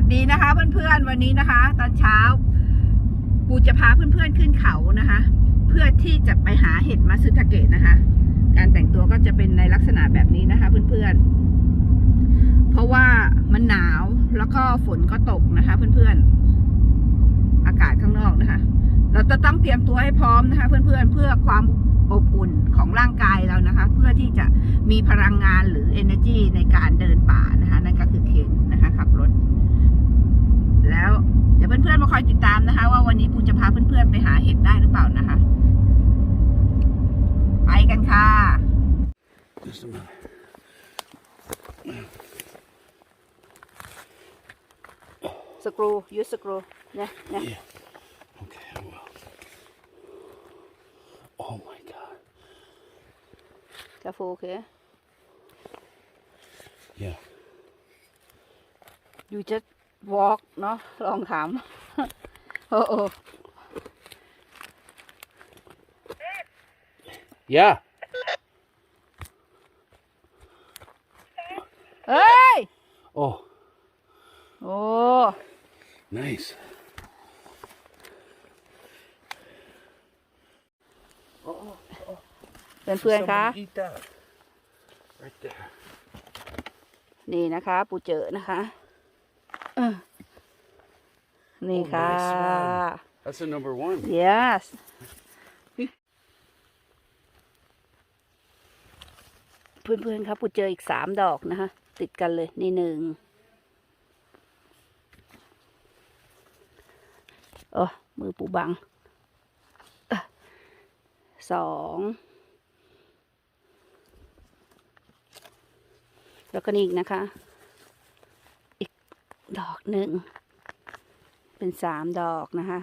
วัสดีนะคะเพื่อนๆวันนี้นะคะ ตอนเช้า ปูจะพาเพื่อนๆขึ้นเขานะคะ เพื่อที่จะไปหาเห็ดมาซึทาเกะนะคะ การแต่งตัวก็จะเป็นในลักษณะแบบนี้นะคะ เพื่อนๆ เพราะว่ามันหนาวแล้วก็ฝนก็ตกนะคะ เพื่อนๆ อากาศข้างนอกนะคะ เราจะต้องเตรียมตัวให้พร้อมนะคะ เพื่อนๆ เพื่อความอบอุ่นของร่างกายเรานะคะ เพื่อที่จะมีพลังงานหรือ energy ในการเดินป่านะคะนั่นก็คือเคนนะคะขับรถ แล้วเดี๋ยวเพื่อนๆมาคอยติดตามนะคะ ว่าวันนี้ปูจะพาเพื่อนๆไปหาเห็ดได้หรือเปล่านะคะ ไปกันค่ะ Just a minute. สกรูยูสกรูเนี่ยเนี่ย Yeah. Okay, I will. Oh my god. กาโฟโอเค Yeah. you just walk เนาะลองถามโอ้โอ้ Yeah. เฮ้ย Oh, โอ้ nice. Oh, เพื่อนๆคะ somebody eat that. Right there. นี่นะคะ ปูเจอนะคะเออ นี่ค่ะ That's a number one. yes เพื่อนๆครับปูเจออีกสามดอกนะคะ ติดกันเลยนี่หนึ่งโอ้มือปูบังสองแล้วก็นี่อีกนะคะ อีกดอกหนึ่ง เป็นสามดอกนะคะ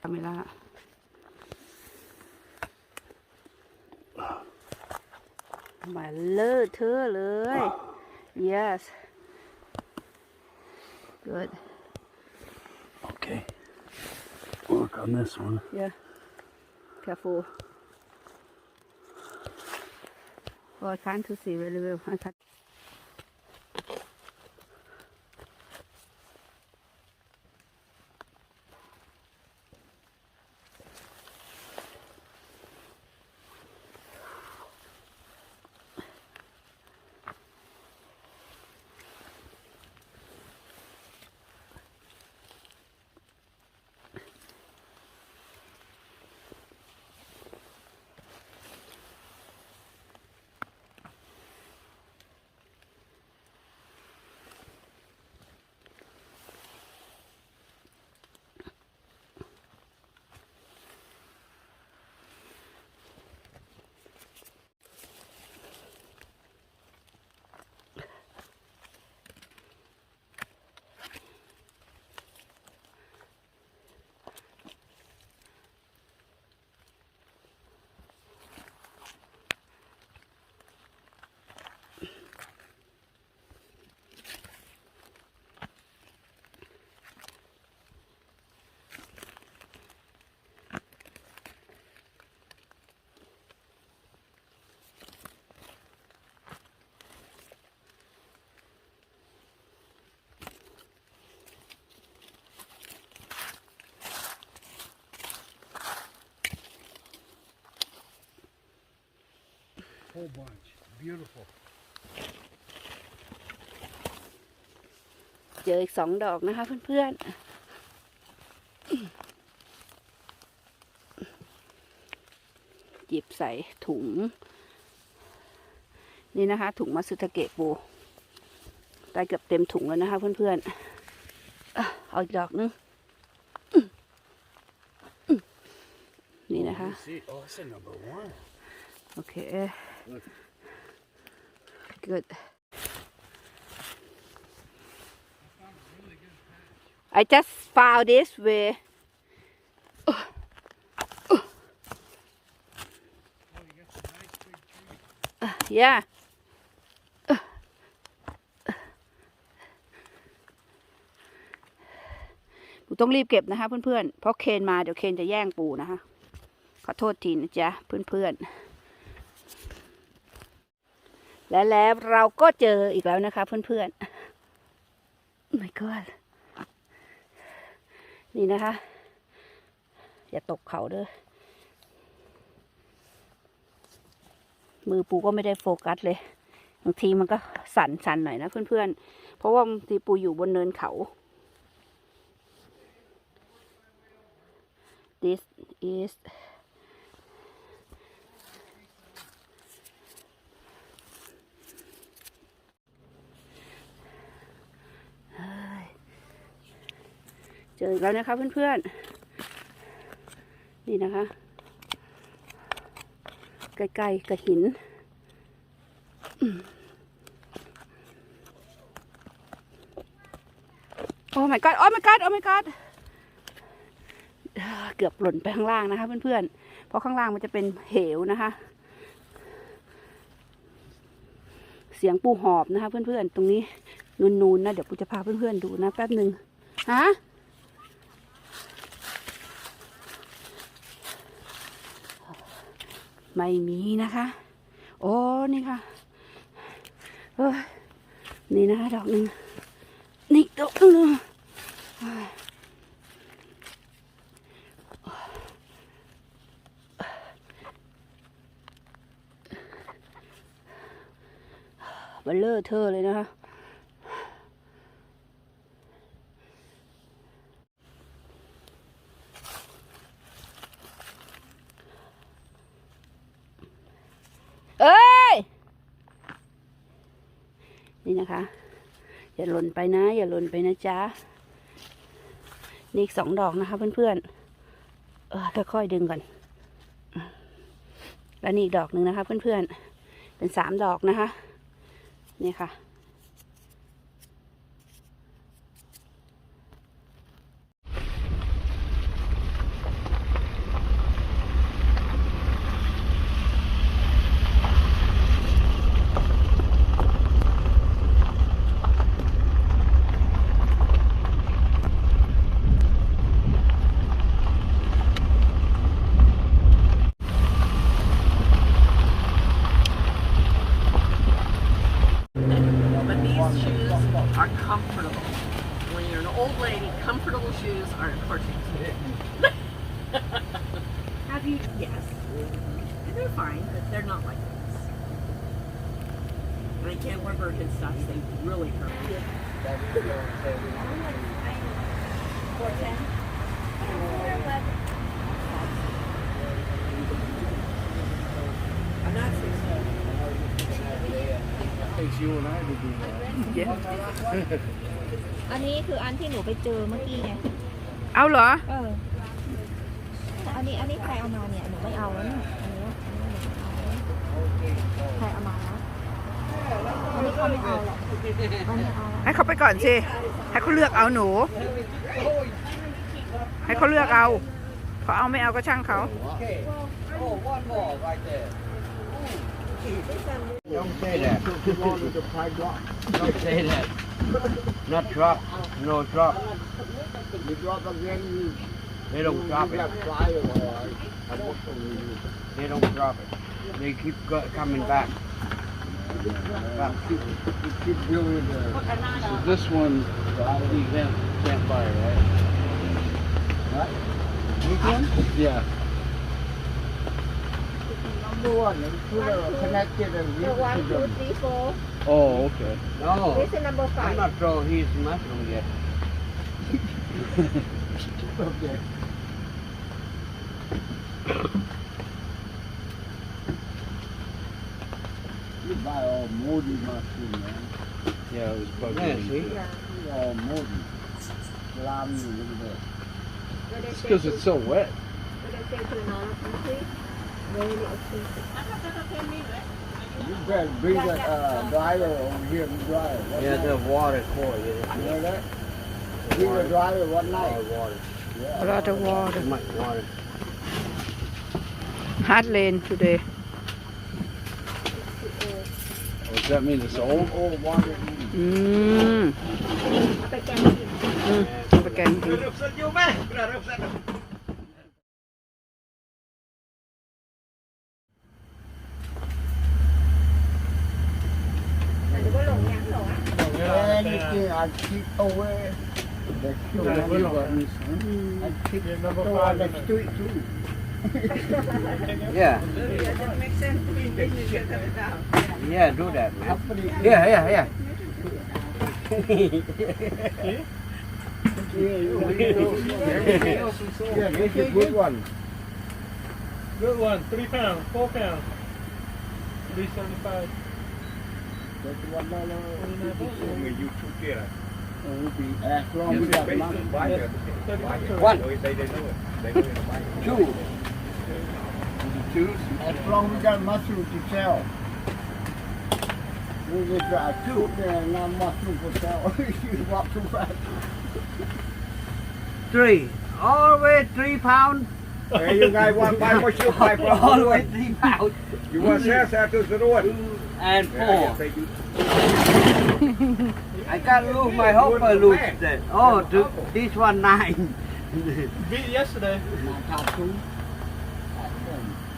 คาเมล่ามาเลอะเทอะเลย yes good Okay. Work on this one. yeah careful oh I can't to see very well I can't Whole bunch. Beautiful. เจออีกสองดอกนะคะเพื่อนๆหยิบใส่ถุง นี่นะคะ ถุงมาสุทาเกะปูได้เกือบเต็มถุงแล้วนะคะเพื่อนๆอะเอาอีกดอกนึงอื้ออื้อนี่นะคะ You see? Oh, that's a number one. โอเค good I just found this way yeah ปูต้องรีบเก็บนะคะเพื่อนๆ เพราะเคนมาเดี๋ยวเคนจะแย่งปูนะคะ ขอโทษทีนะจ๊ะเพื่อนๆ และแล้วเราก็เจออีกแล้วนะคะ เพื่อนๆ my god นี่นะคะ อย่าตกเขาเด้อมือปูก็ไม่ได้โฟกัสเลยบางทีมันก็สั่นสั่นหน่อยนะเพื่อนๆ เพราะว่าบางทีปูอยู่บนเนินเขา this is เจออีกแล้วนะคะเพื่อนๆ นี่นะคะ ใกล้ๆกับหิน โอ้ my god โอ้ my god โอ้ my god เกือบหล่นไปข้างล่างนะคะเพื่อนๆ เพราะข้างล่างมันจะเป็นเหวนะคะ เสียงปูหอบนะคะเพื่อนๆ ตรงนี้นูนๆนะ เดี๋ยวปูจะพาเพื่อนๆดูนะแป๊บหนึ่งฮะ ไม่มีนะคะ โอ้นี่ค่ะเอ้ยนี่นะคะดอกหนึ่งนี่ดอกหนึ่งเบลเลอร์เธอเลยนะคะ เอ้ย นี่นะคะ อย่าหล่นไปนะ อย่าหล่นไปนะจ๊ะนี่อีกสองดอกนะคะ เพื่อนๆเออค่อยๆดึงก่อนแล้วนี่อีกดอกหนึ่งนะคะ เพื่อนๆเป็นสามดอกนะคะ นี่ค่ะ Takes you and I to do that. อันนี้คืออันที่หนูไปเจอเมื่อกี้ไง เอาเหรอ เออ อันนี้อันนี้ใครเอามาเนี่ยหนูไม่เอาแล้วเนี่ยอันนี้อันนี้หนูไม่เอาใครเอามาแล้วอันนี้เขาไม่เอาหรอกอันนี้เอาให้เขาไปก่อนสิ ให้เขาเลือกเอาหนู ให้เขาเลือกเอาเขาเอาไม่เอาก็ช่างเขา Don't say that. Don't say that. Not drop. No drop. You drop again, They don't drop it. fly away. I work for you. They don't drop it. They keep coming back. Back. Keep, you keep building. So this one, can't, can't buy, right? Right? One? Yeah. Number one, connected and The one, two, three, four. Oh, okay. No, This is number I'm five. not sure he's mushroom yet. Okay. You buy all moldy mushroom, man. Yeah, it was Yeah, see? You all moldy. Lamb, you look at that. It's because it's so wet. what they say to another country, you better bring that uh, driver over here and drive. Yeah, the water for you. You know that? Bring the driver one night. Water, water. Yeah. A lot of water. Much water. Hot lane today. Oh, does that mean it's old, old water? Mmm. Mmm. อาไปแกงกินอืมเอาไปแกงกิน thing I keep away. The cute money buttons. I keep Yeah, number throw five on the in there. street too. Yeah, makes sense yeah, do that, man. Company. Here, here, here. Yeah, this is good one. Good one. Three pounds, four pounds. Three seventy-five. That's one dollar. When you took it. Uh, be- As long as we got money. One, two, Two. As long as we got mushroom to sell. We just got two there and not mushroom for sale. You walk too fast. three. Always three pounds. Hey, you guys want to buy mushroom pie from Always three pounds. You want to sell that to the road? And four. they. I can't lose my hope I lose that. Oh, th- this one nine. Beat yesterday. Not top two.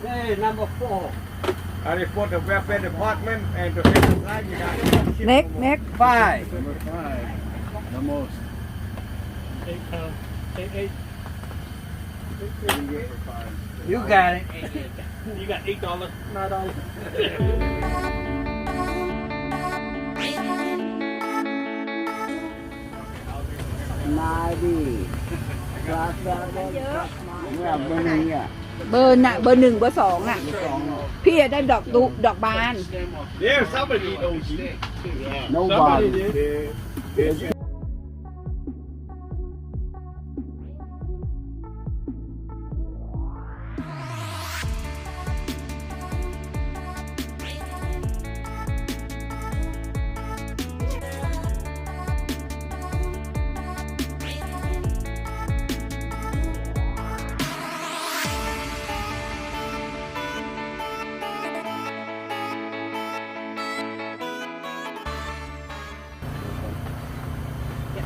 Hey, number four. And they put the welfare department and the federal line, you got it. next next Five. Number five. The most. Uh, eight pounds. Eight, eight. You got it. You got eight dollars, nine dollars. Ninety. Class that one. Yeah, money, yeah. เบอร์น่ะเบ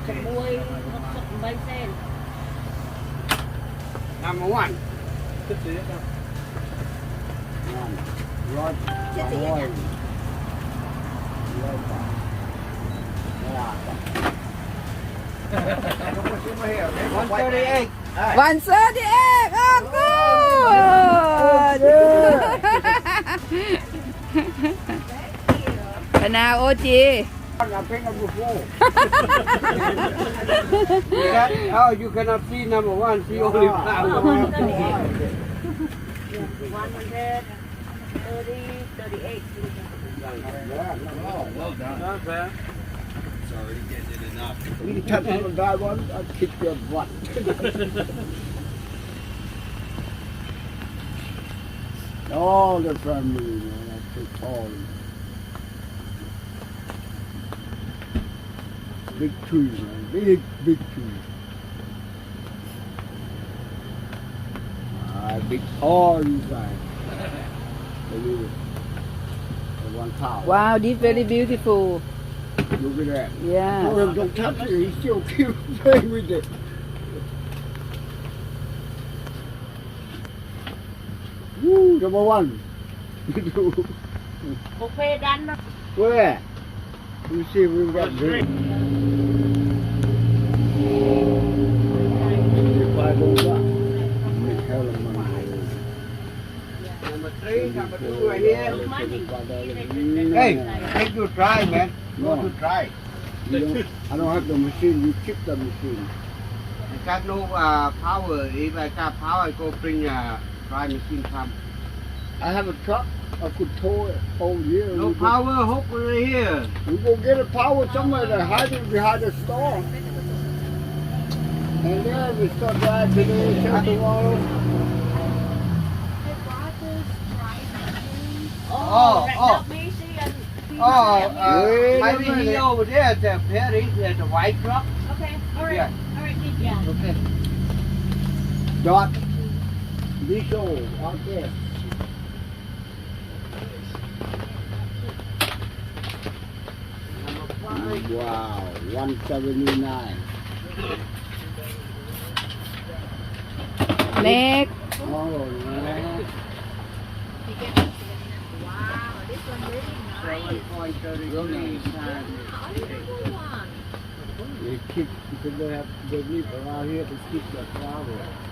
6 sen. Năm món ăn. Thích gì đó. Ngon. Rồi. Thích gì đó. Rồi. One thirty eight. One thirty eight. Oh, good. Thế nào ô chị? เอกออกกูพนาโอจี I think I'm before. You got, oh, you cannot see number one. See only pound. Not bad. You touch on that one, I'll kick your butt. All the family, man, I take all. big trees, man. Big, big trees. I big all these guys. They do one power. Wow, this very beautiful. Look at that. Yeah. Well, don't touch it. He's still playing with it. Woo, number one. Where? Let me see if we've got three. Number two right here. Hey, take you try, man. No. Go to try. You don't, I don't have the machine. You keep the machine. I got no uh, power. If I got power, I go bring a dry machine come. I have a truck. I could tow it all year. No We go- power, hope right here. We go get a power somewhere to hide it behind the store. And then we start driving today, till tomorrow. Oh, oh, oh, uh, he over there, the Perry, there's a white truck. Okay, all right, Yeah. all right, yeah. Okay. Dot. Be show out there. Wow, 179. next Oh, man. Seven point thirty-three times. They keep because they have they live around here to keep the flower.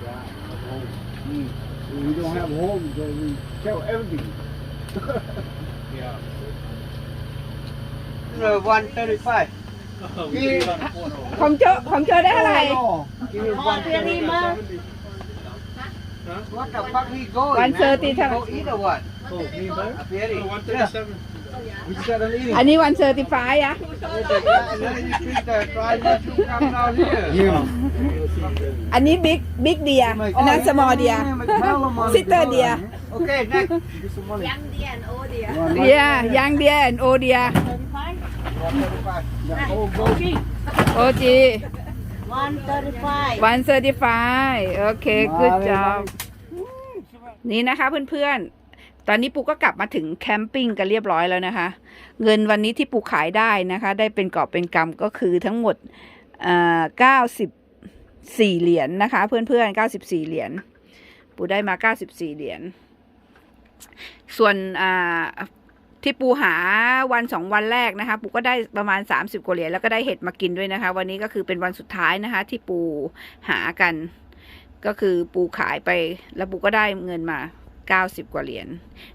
Yeah, at home. Mm. When we don't have homes, so we sell everything. yeah. No, 135. Oh, we see about a quarter. ของโ What the fuck he going? One man? thirty He time. go eat or what? Oh, me and Bo? Up here? Oh, Yeah. 137. We got an eating. อันนี้วันเซอร์ติฟายอะ And then you treat the dry mushroom come down here. Yeah. อันนี้บิ๊กบิ๊กเดียอันนั้นสมอเดียซิสเตอร์เดีย Okay, next. Young deer and old deer. เดียยังเดียโอเดีย 135. The whole goat. โอจี One thirty-five. วันเซอร์ติฟายโอเค good job นี่นะคะเพื่อนๆ ตอนนี้ปูก็กลับมาถึงแคมปิ้งกันเรียบร้อยแล้วนะคะ เงินวันนี้ที่ปูขายได้นะคะ ได้เป็นกอบเป็นกำก็คือทั้งหมดเก้าสิบสี่เหรียญนะคะ เพื่อนๆเก้าสิบสี่เหรียญ ปูได้มาเก้าสิบสี่เหรียญ ส่วนอ่า ที่ปูหาวันสองวันแรกนะคะ ปูก็ได้ประมาณ 30กว่าเหรียญแล้วก็ได้เห็ดมากินด้วยนะคะ วันนี้ก็คือเป็นวันสุดท้ายนะคะ ที่ปูหากัน ก็คือปูขายไปแล้วปูก็ได้เงินมา90 กว่าเหรียญ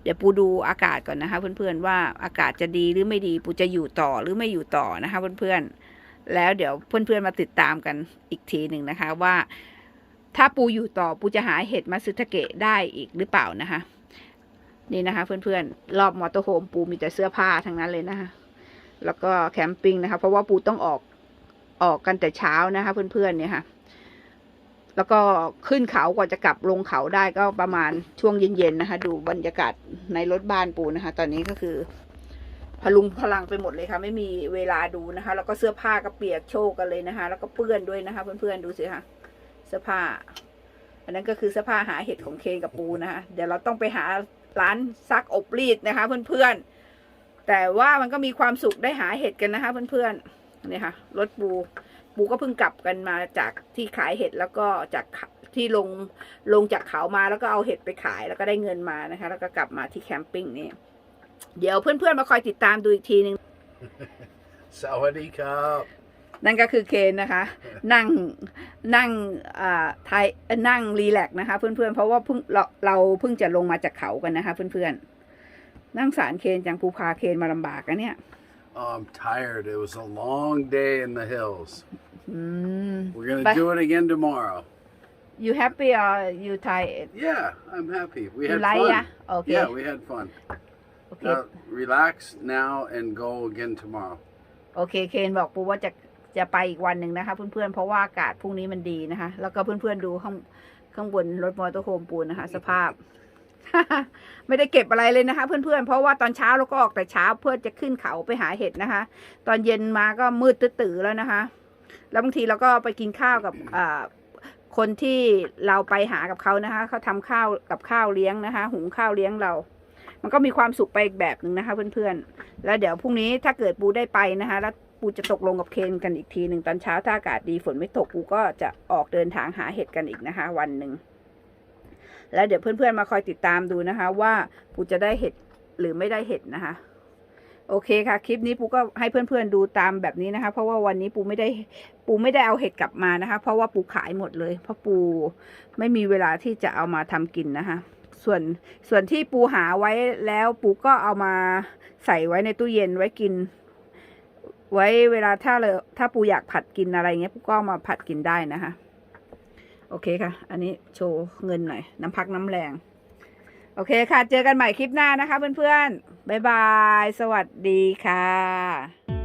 เดี๋ยวปูดูอากาศก่อนนะคะ เพื่อนๆว่าอากาศจะดีหรือไม่ดีปูจะอยู่ต่อหรือไม่อยู่ต่อนะคะเพื่อนๆ แล้วเดี๋ยวเพื่อนๆมาติดตามกันอีกทีหนึ่งนะคะว่า ถ้าปูอยู่ต่อปูจะหาเห็ดมาซึทาเกะได้อีกหรือเปล่านะคะ นี่นะคะ เพื่อนๆ รอบมอเตอร์โฮมปูมีแต่เสื้อผ้าทั้งนั้นเลยนะคะ แล้วก็แคมปิ้งนะคะ เพราะว่าปูต้องออกออกกันแต่เช้านะคะ เพื่อนๆเนี่ยค่ะ แล้วก็ขึ้นเขากว่าจะกลับลงเขาได้ก็ประมาณช่วงเย็นๆนะคะ ดูบรรยากาศในรถบ้านปูนะคะ ตอนนี้ก็คือ พลุงพลังไปหมดเลยค่ะ ไม่มีเวลาดูนะคะ แล้วก็เสื้อผ้าก็เปียกโชกกันเลยนะคะ แล้วก็เปื้อนด้วยนะคะ เพื่อนๆดูสิค่ะเสื้อผ้า อันนั้นก็คือเสื้อผ้าหาเห็ดของเคนกับปูนะคะเดี๋ยวเราต้องไปหา ร้านซักอบรีดนะคะ เพื่อนๆ แต่ว่ามันก็มีความสุขได้หาเห็ดกันนะคะ เพื่อนๆเนี่ยค่ะรถปูปูก็เพิ่งกลับกันมาจากที่ขายเห็ดแล้วก็จากที่ลงลงจากเขามาแล้วก็เอาเห็ดไปขายแล้วก็ได้เงินมานะคะ แล้วก็กลับมาที่แคมปิ้งนี่เดี๋ยวเพื่อนๆมาคอยติดตามดูอีกทีหนึ่ง Sawadee Cup. นั่นก็คือเคนนะคะ นั่งนั่งอ่าไทยเอ่อนั่งรีแลกซ์นะคะ เพื่อนๆ เพราะว่าเพิ่งเราเราเพิ่งจะลงมาจากเขากันนะคะ เพื่อนๆ นั่งสารเคนจังภูพาเคนมาลำบากกันเนี่ย Oh, I'm tired. It was a long day in the hills. อืม We're gonna But- do it again tomorrow. you happy or you tired Yeah, I'm happy. We you had like fun. อะโอเค Yeah, we had fun. โอเค Now, relax now and go again tomorrow. โอเค เคนบอกปูว่าจะ จะไปอีกวันหนึ่งนะคะ เพื่อนๆ เพราะว่าอากาศพรุ่งนี้มันดีนะคะ แล้วก็เพื่อนๆดูข้างข้างบนรถมอเตอร์โฮมปูนะคะ สภาพ ไม่ได้เก็บอะไรเลยนะคะ เพื่อนๆ เพราะว่าตอนเช้าเราก็ออกแต่เช้าเพื่อจะขึ้นเขาไปหาเห็ดนะคะ ตอนเย็นมาก็มืดตื้อๆแล้วนะคะ แล้วบางทีเราก็ไปกินข้าวกับอ่าคนที่เราไปหากับเขานะคะเขาทำข้าวกับข้าวเลี้ยงนะคะ หุงข้าวเลี้ยงเรา มันก็มีความสุขไปอีกแบบหนึ่งนะคะ เพื่อนๆ แล้วเดี๋ยวพรุ่งนี้ถ้าเกิดปูได้ไปนะคะ แล้ว ปูจะตกลงกับเคนกันอีกทีหนึ่งตอนเช้าถ้าอากาศดีฝนไม่ตกปูก็จะออกเดินทางหาเห็ดกันอีกนะคะ วันหนึ่งแล้วเดี๋ยวเพื่อนๆมาคอยติดตามดูนะคะ ว่าปูจะได้เห็ดหรือไม่ได้เห็ดนะคะ โอเคค่ะ คลิปนี้ปูก็ให้เพื่อนๆดูตามแบบนี้นะคะ เพราะว่าวันนี้ปูไม่ได้ปูไม่ได้เอาเห็ดกลับมานะคะ เพราะว่าปูขายหมดเลย เพราะปูไม่มีเวลาที่จะเอามาทำกินนะคะ ส่วนส่วนที่ปูหาไว้แล้วปูก็เอามาใส่ไว้ในตู้เย็นไว้กิน ไว้เวลาถ้าเลยถ้าปูอยากผัดกินอะไรเงี้ยปูก็มาผัดกินได้นะคะ โอเคค่ะ อันนี้โชว์เงินหน่อย น้ำพักน้ำแรง โอเคค่ะ เจอกันใหม่คลิปหน้านะคะเพื่อนๆบ๊ายบาย สวัสดีค่ะ